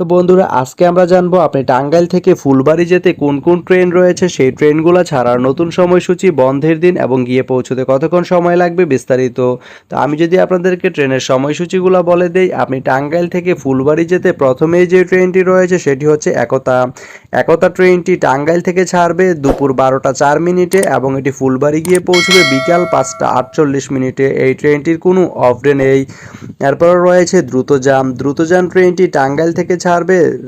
তো বন্ধুরা, আজকে আমরা জানব আপনি টাঙ্গাইল থেকে ফুলবাড়ি যেতে কোন কোন ট্রেন রয়েছে? সেই ট্রেনগুলো ছাড়ার নতুন সময়সূচি, বন্ধের দিন এবং গিয়ে পৌঁছতে কতক্ষণ সময় লাগবে বিস্তারিত? তো আমি যদি আপনাদেরকে ট্রেনের সময়সূচিগুলো বলে দেই, আপনি টাঙ্গাইল থেকে ফুলবাড়ি যেতে প্রথমেই যে ট্রেনটি রয়েছে সেটি হচ্ছে একতা। একতা ট্রেনটি টাঙ্গাইল থেকে ছাড়বে দুপুর বারোটা চার মিনিটে এবং এটি ফুলবাড়ি গিয়ে পৌঁছবে বিকাল পাঁচটা আটচল্লিশ মিনিটে। এই ট্রেনটির কোনো অফ ডে নেই। এরপর রয়েছে দ্রুতযান। দ্রুতযান ট্রেনটি টাঙ্গাইল থেকে ছাড়বে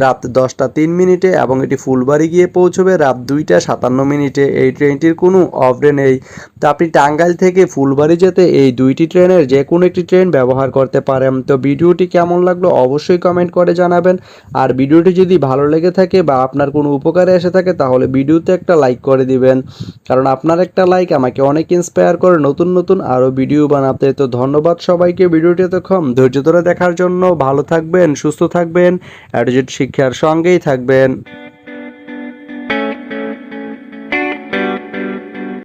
রাত দশটা তিন মিনিটে এবং এটি ফুলবাড়ি গিয়ে পৌঁছবে, রাত দুইটা সাতান্ন মিনিটে। এই ট্রেনটির কোনো অফ ডে নেই। তো আপনি টাঙ্গাইল থেকে ফুলবাড়ি যেতে এই দুইটি ট্রেনের যে কোনো একটি ট্রেন ব্যবহার করতে পারেন। তো ভিডিওটি কেমন লাগল অবশ্যই কমেন্ট করে জানাবেন। আর ভিডিওটি যদি ভালো লেগে থাকে বা আপনার কোনো উপকারে এসে থাকে, তাহলে ভিডিওতে একটা লাইক করে দিবেন। কারণ আপনার একটা লাইক আমাকে অনেক ইন্সপায়ার করে নতুন নতুন আরও ভিডিও বানাতে। তো ধন্যবাদ সবাইকে ভিডিওটি এতক্ষণ ধৈর্য ধরে দেখার জন্য। ভালো থাকবেন, সুস্থ থাকবেন। অ্যাডজেট শিক্ষার সঙ্গেই থাকবেন।